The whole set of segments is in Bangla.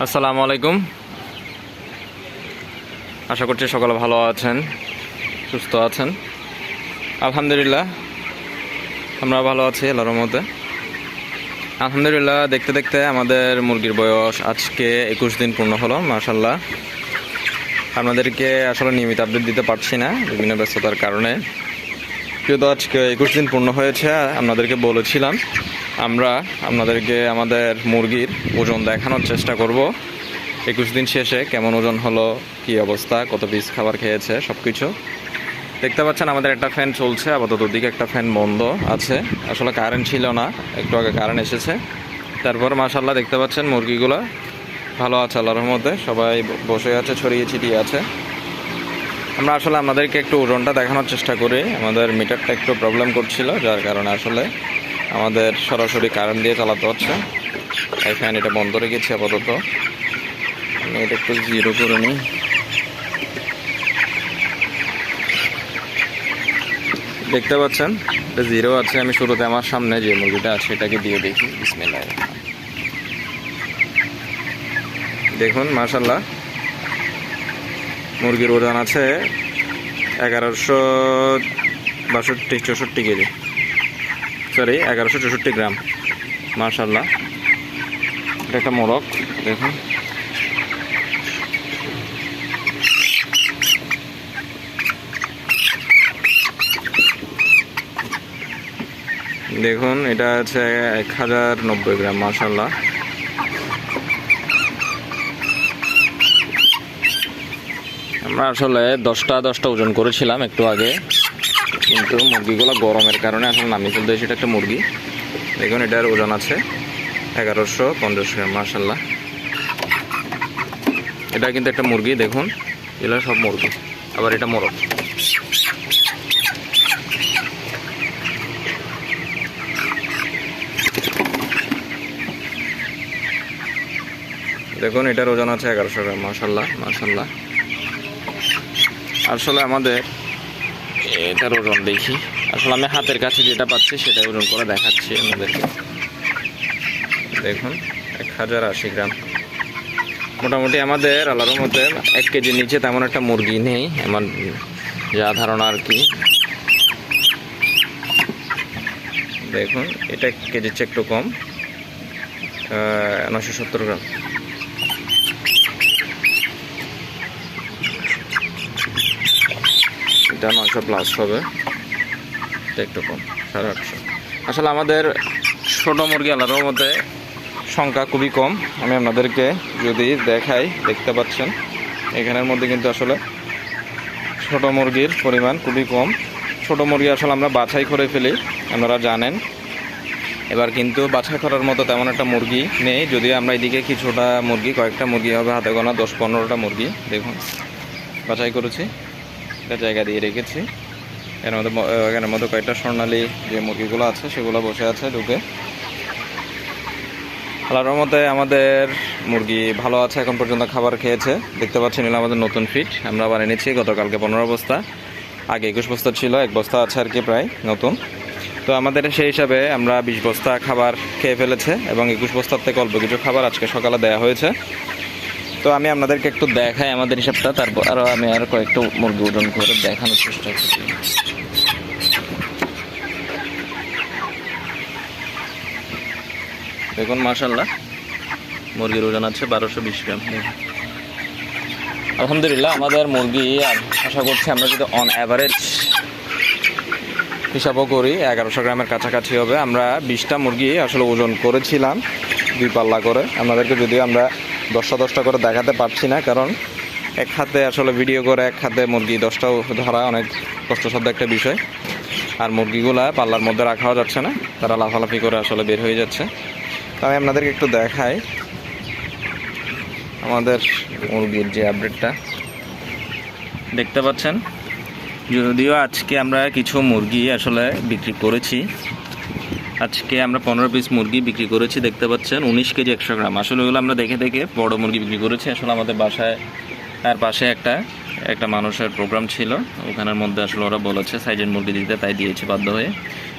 আসসালামু আলাইকুম। আশা করছি সকলে ভালো আছেন, সুস্থ আছেন। আলহামদুলিল্লাহ, আমরা ভালো আছি আল্লাহর মধ্যে আলহামদুলিল্লাহ, দেখতে দেখতে আমাদের মুরগির বয়স আজকে একুশ দিন পূর্ণ হলো মাশাল্লাহ আপনাদেরকে আসলে নিয়মিত আপডেট দিতে পারছি না, বিভিন্ন ব্যস্ততার কারণে। কিন্তু আজকে একুশ দিন পূর্ণ হয়েছে, আপনাদেরকে বলেছিলাম আমরা আপনাদেরকে আমাদের মুরগির ওজন দেখানোর চেষ্টা করব। একুশ দিন শেষে কেমন ওজন হলো, কি অবস্থা, কত পিস খাবার খেয়েছে সব কিছু দেখতে পাচ্ছেন, আমাদের একটা ফ্যান চলছে, আপাতত দিকে একটা ফ্যান বন্ধ আছে। আসলে কারেন্ট ছিল না, একটু আগে কারেন্ট এসেছে। তারপর মাশাল্লাহ দেখতে পাচ্ছেন মুরগিগুলো ভালো আছে আল্লাহর মধ্যে সবাই বসে আছে, ছড়িয়ে ছিটিয়ে আছে। আমরা আসলে আমাদেরকে একটু ওজনটা দেখানোর চেষ্টা করি, আমাদের মিটারটা একটু প্রবলেম করছিল, যার কারণে আসলে আমাদের সরাসরি কারেন্ট দিয়ে চালাতে হচ্ছে। এই ফ্যান এটা বন্ধ রেখেছি আপাতত। আমি এটা একটু জিরো করে নিই। দেখতে পাচ্ছেন? এটা জিরো আছে, আমি শুরুতে আমার সামনে যে মুরগিটা আছে, এটাকে দিয়ে দেখি বিসমিল্লাহ। দেখুন মাশাল্লাহ মুরগির ওজন আছে এগারোশো বাষট্টি, চৌষট্টি কেজি। সরি, এগারোশো চৌষট্টি গ্রাম। মার্শাল্লাহ এটা একটা মোরগ, দেখুন। দেখুন, এটা আছে এক হাজার নব্বই গ্রাম মার্শাল্লাহ আমরা আসলে দশটা দশটা ওজন করেছিলাম একটু আগে। কিন্তু মুরগিগুলো গরমের কারণে আসলে নামিয়ে ফেলতে এটা একটা মুরগি। দেখুন, এটার ওজন আছে এগারোশো পঞ্চাশ গ্রাম মার্শাল্লাহ এটা কিন্তু একটা মুরগি, দেখুন, এগুলো সব মুরগি, আবার এটা মোরগ। দেখুন, এটার ওজন আছে এগারোশো গ্রাম মার্শাল্লাহ মার্শাল্লাহ আসলে আমাদের এটার ওজন দেখি। আসলে আমি হাতের কাছে যেটা পাচ্ছি সেটা ওজন করে দেখাচ্ছি আমাদেরকে দেখুন, এক হাজার আশি গ্রাম। মোটামুটি আমাদের আল্লাহর মধ্যে এক কেজির নিচে তেমন একটা মুরগি নেই আমার যা ধারণা আর কি। দেখুন, এটা এক কেজির চেয়ে একটু কম। নশো সত্তর গ্রাম। এটা নয়শো প্লাস হবে। একটু কম সাড়ে আটশো। আসলে আমাদের ছোটো মুরগি আলাদার মধ্যে সংখ্যা খুবই কম। আমি আপনাদেরকে যদি দেখাই, দেখতে পাচ্ছেন, এখানের মধ্যে কিন্তু আসলে ছোট মুরগির পরিমাণ খুবই কম। ছোট মুরগি আসলে আমরা বাছাই করে ফেলি, আপনারা জানেন। এবার কিন্তু বাছাই করার মতো তেমন একটা মুরগি নেই। যদি আমরা এদিকে কিছুটা মুরগি, কয়েকটা মুরগি হবে, হাতে গোনা দশ পনেরোটা মুরগি। দেখুন, বাছাই করেছি। একটা জায়গা দিয়ে রেখেছি। এর মধ্যে এখানের মধ্যে কয়েকটা স্বর্ণালী যে মুরগিগুলো আছে, সেগুলো বসে আছে ঢুকে। আল্লাহর মতে আমাদের মুরগি ভালো আছে, এখন পর্যন্ত খাবার খেয়েছে। দেখতে পাচ্ছেন এগুলো আমাদের নতুন ফিট। আমরা আবার এনেছি গতকালকে পনেরো বস্তা। আগে একুশ বস্তা ছিল, এক বস্তা আছে আর কি প্রায় নতুন। তো আমাদের সেই হিসাবে আমরা বিশ বস্তা খাবার খেয়ে ফেলেছে এবং একুশ বস্তার থেকে অল্প কিছু খাবার আজকে সকালে দেওয়া হয়েছে। তো আমি আপনাদেরকে একটু দেখাই আমাদের হিসাবটা, তারপর আরও আমি আর কয়েকটু মুরগি ওজন করে দেখানোর চেষ্টা করছি। দেখুন মাশাল্লাহ মুরগির ওজন আছে বারোশো বিশ গ্রাম। আলহামদুলিল্লাহ, আমাদের মুরগি আশা করছি আমরা যদি অন অ্যাভারেজ হিসাবও করি, এগারোশো গ্রামের কাছাকাছি হবে। আমরা বিশটা মুরগি আসলে ওজন করেছিলাম, দুই পাল্লা করে। আপনাদেরকে যদিও আমরা দশটা দশটা করে দেখাতে পারছি না, কারণ এক হাতে আসলে ভিডিও করে, এক হাতে মুরগি দশটাও ধরা অনেক কষ্টসাধ্য একটা বিষয়। আর মুরগিগুলা পাল্লার মধ্যে রাখাও যাচ্ছে না, তারা লাফালাফি করে আসলে বের হয়ে যাচ্ছে। তো আমি আপনাদেরকে একটু দেখাই আমাদের মুরগির যে আপডেটটা দেখতে পাচ্ছেন? যদিও আজকে আমরা কিছু মুরগি আসলে বিক্রি করেছি আজকে আমরা পনেরো পিস মুরগি বিক্রি করেছি, দেখতে পাচ্ছেন, উনিশ কেজি একশো গ্রাম। আসলে ওগুলো আমরা দেখে দেখে বড় মুরগি বিক্রি করেছি। আসলে আমাদের বাসায়, তার পাশে একটা একটা মানুষের প্রোগ্রাম ছিল। ওখানের মধ্যে আসলে ওরা বলেছে, সাইজের মুরগি দিতে। তাই দিয়েছি বাধ্য হয়ে।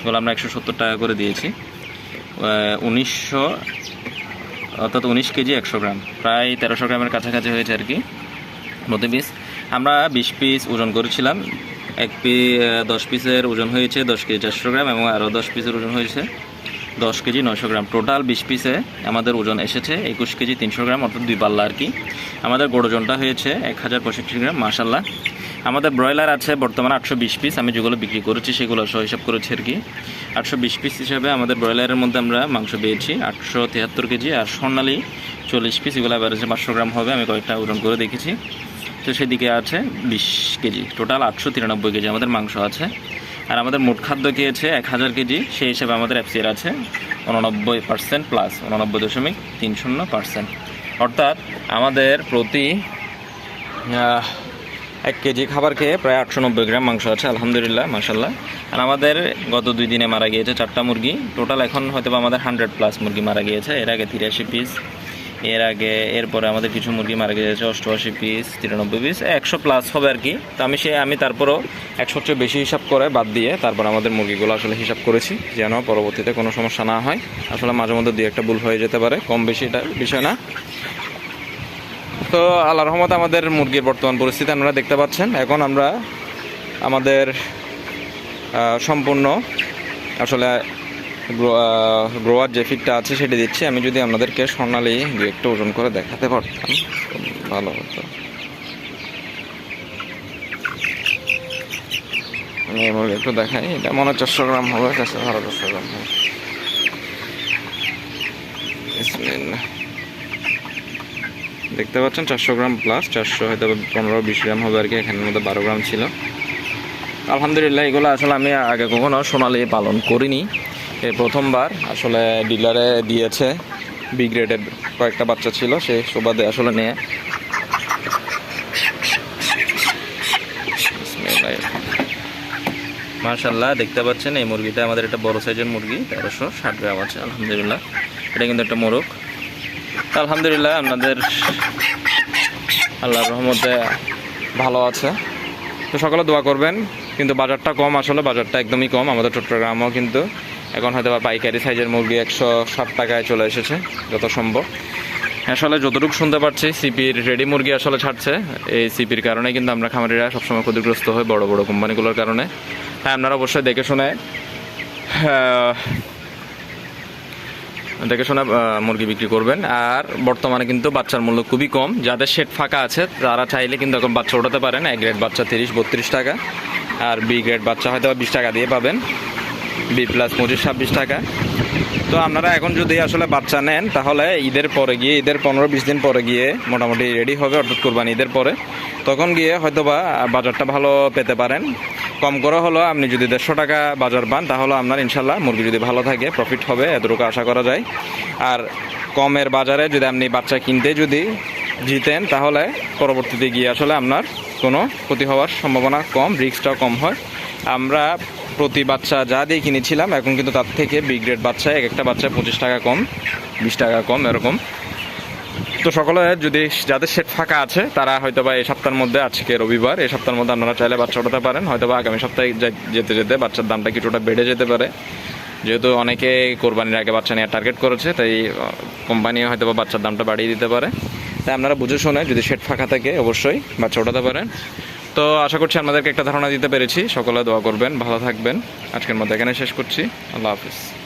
এগুলো আমরা একশো সত্তর টাকা করে দিয়েছি। উনিশশো, অর্থাৎ উনিশ কেজি একশো গ্রাম। প্রায় তেরোশো গ্রামের কাছাকাছি হয়েছে আর কি, প্রতি পিস আমরা বিশ পিস ওজন করেছিলাম। এক পি দশ পিসের ওজন হয়েছে দশ কেজি চারশো গ্রাম এবং আরও দশ পিসের ওজন হয়েছে দশ কেজি নশো গ্রাম। টোটাল বিশ পিসে আমাদের ওজন এসেছে একুশ কেজি তিনশো গ্রাম, অর্থাৎ দুই পাল্লা আর কি। আমাদের গোড় ওজনটা হয়েছে এক হাজার পঁয়ষট্টি গ্রাম মাসাল্লাহ আমাদের ব্রয়লার আছে বর্তমানে আটশো বিশ পিস, আমি যেগুলো বিক্রি করেছি সেগুলো সহ হিসাব করেছি আর কি। আটশো বিশ পিস হিসাবে আমাদের ব্রয়লারের মধ্যে আমরা মাংস পেয়েছি আটশো তিয়াত্তর কেজি আর স্বর্ণালী চল্লিশ পিস, এগুলো অ্যাভারেজে পাঁচশো গ্রাম হবে, আমি কয়েকটা ওজন করে দেখেছি। তো সেদিকে আছে বিশ কেজি। টোটাল আটশো তিরানব্বই কেজি আমাদের মাংস আছে। আর আমাদের মোট খাদ্য খেয়েছে এক হাজার কেজি। সেই হিসেবে আমাদের এফসিআর আছে উননব্বই পার্সেন্ট প্লাস উননব্বই দশমিক তিন শূন্য পার্সেন্ট অর্থাৎ আমাদের প্রতি এক কেজি খাবার খেয়ে প্রায় আটশো নব্বই গ্রাম মাংস আছে, আলহামদুলিল্লাহ মাসাল্লাহ আর আমাদের গত দুই দিনে মারা গিয়েছে চারটা মুরগি। টোটাল এখন হয়তো আমাদের হান্ড্রেড প্লাস মুরগি মারা গিয়েছে। এর আগে তিরাশি পিস এর আগে, এরপরে আমাদের কিছু মুরগি মারা গিয়েছে, অষ্টআশি পিস তিরানব্বই পিস একশো প্লাস হবে আর কি। তো আমি সে আমি তারপরও একশোর চেয়ে বেশি হিসাব করে বাদ দিয়ে তারপর আমাদের মুরগিগুলো আসলে হিসাব করেছি, যেন পরবর্তীতে কোনো সমস্যা না হয়। আসলে মাঝে মধ্যে দুই একটা ভুল হয়ে যেতে পারে, কম বেশি এটা বিষয় না। তো আল্লাহ রহমত আমাদের মুরগির বর্তমান পরিস্থিতি আপনারা দেখতে পাচ্ছেন। এখন আমরা আমাদের সম্পূর্ণ আসলে গ্রোয়ার যে ফিটটা আছে সেটা দিচ্ছি। আমি যদি আপনাদেরকে স্বর্ণালী দু একটু ওজন করে দেখাতে পারতাম, ভালো হতো। আমি একটু দেখাই। এটা মনে হয় চারশো গ্রাম হবে, চারশো বারো চারশো গ্রাম হবে। দেখতে পাচ্ছেন চারশো গ্রাম প্লাস চারশো হয়তো পনেরো বিশ গ্রাম হবে আর কি, এখানের মধ্যে বারো গ্রাম ছিল। আলহামদুলিল্লাহ, এগুলো আসলে আমি আগে কখনো সোনালি পালন করিনি। এই প্রথমবার আসলে ডিলারে দিয়েছে বি গ্রেডের কয়েকটা বাচ্চা ছিল সেই সুবাদে আসলে নিয়ে। মার্শাল্লাহ দেখতে পাচ্ছেন এই মুরগিটা আমাদের একটা বড় সাইজের মুরগি, তেরোশো ষাট গ্রাম আছে, আলহামদুলিল্লাহ। এটা কিন্তু একটা মোরগ। আলহামদুলিল্লাহ, আপনাদের আল্লাহর রহমতে ভালো আছে। তো সকালে দোয়া করবেন, কিন্তু বাজারটা কম, আসলে বাজারটা একদমই কম, আমাদের চট্টগ্রামও কিন্তু এখন হয়তো বা পাইকারি সাইজের মুরগি একশো ষাট টাকায় চলে এসেছে, যত সম্ভব। আসলে যতটুকু শুনতে পারছি, সিপির রেডি মুরগি আসলে ছাড়ছে। এই সিপির কারণে কিন্তু আমরা খামারিরা সবসময় ক্ষতিগ্রস্ত হই বড় বড় কোম্পানিগুলোর কারণে। হ্যাঁ আপনারা অবশ্যই দেখে শুনে দেখে শুনে মুরগি বিক্রি করবেন। আর বর্তমানে কিন্তু বাচ্চার মূল্য খুবই কম। যাদের শেড ফাঁকা আছে, তারা চাইলে কিন্তু এখন বাচ্চা ওঠাতে পারেন। এক গ্রেড বাচ্চা তিরিশ, বত্রিশ টাকা। আর বি গ্রেড বাচ্চা হয়তো বিশ টাকা দিয়ে পাবেন। বি প্লাস পঁচিশ, ছাব্বিশ টাকা। তো আপনারা এখন যদি আসলে বাচ্চা নেন, তাহলে ঈদের পরে গিয়ে, ঈদের পনেরো বিশ দিন পরে গিয়ে মোটামুটি রেডি হবে, অর্থাৎ কোরবানি ঈদের পরে। তখন গিয়ে হয়তোবা বাজারটা ভালো পেতে পারেন। কম করে হলো আপনি যদি দেড়শো টাকা বাজার পান, তাহলে আপনার ইনশাল্লাহ মুরগি যদি ভালো থাকে প্রফিট হবে, এতটুকু আশা করা যায়। আর কমের বাজারে যদি আপনি বাচ্চা কিনতে যদি জিতেন, তাহলে পরবর্তীতে গিয়ে আসলে আপনার কোনো ক্ষতি হওয়ার সম্ভাবনা কম রিস্কটাও কম হয়। আমরা প্রতি বাচ্চা যা দিয়ে কিনেছিলাম, এখন কিন্তু তার থেকে বি গ্রেড বাচ্চা এক একটা বাচ্চা পঁচিশ টাকা কম, বিশ টাকা কম, এরকম। তো সকলে যদি যাদের সেট ফাঁকা আছে, তারা হয়তো বা এই সপ্তাহের মধ্যে, আজকে রবিবার, এই সপ্তাহের মধ্যে আপনারা চাইলে বাচ্চা ওঠাতে পারেন। হয়তো বা আগামী সপ্তাহে যেতে যেতে বাচ্চার দামটা কিছুটা বেড়ে যেতে পারে। যেহেতু অনেকে কোরবানির আগে বাচ্চা নেওয়ার টার্গেট করেছে, তাই কোম্পানি হয়তো বা বাচ্চার দামটা বাড়িয়ে দিতে পারে। তাই আপনারা বুঝে শুনে যদি সেট ফাঁকা থাকে, অবশ্যই বাচ্চা ওঠাতে পারেন। তো আশা করছি আমাদেরকে একটা ধারণা দিতে পেরেছি। সকলে দোয়া করবেন, ভালো থাকবেন। আজকের মধ্যে এখানে শেষ করছি। আল্লাহ হাফিজ।